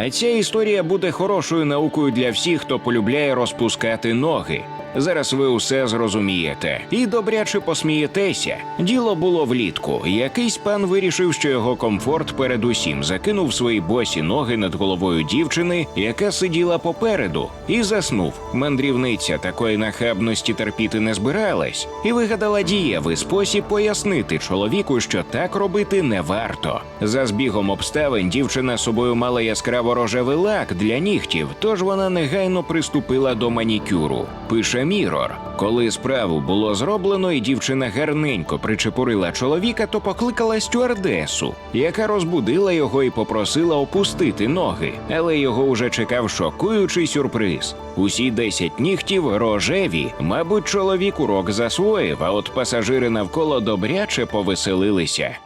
А ця історія буде хорошою наукою для всіх, хто полюбляє розпускати ноги. Зараз ви усе зрозумієте і добряче посмієтеся. Діло було влітку. Якийсь пан вирішив, що його комфорт передусім закинув свої босі ноги над головою дівчини, яка сиділа попереду, і заснув. Мандрівниця такої нахабності терпіти не збиралась, і вигадала дієвий спосіб пояснити чоловіку, що так робити не варто. За збігом обставин дівчина собою мала яскраво рожевий лак для нігтів, тож вона негайно приступила до манікюру. Пише Мірор. Коли справу було зроблено, і дівчина гарненько причепурила чоловіка, то покликала стюардесу, яка розбудила його і попросила опустити ноги. Але його уже чекав шокуючий сюрприз. Усі десять нігтів рожеві. Мабуть, чоловік урок засвоїв, а от пасажири навколо добряче повеселилися.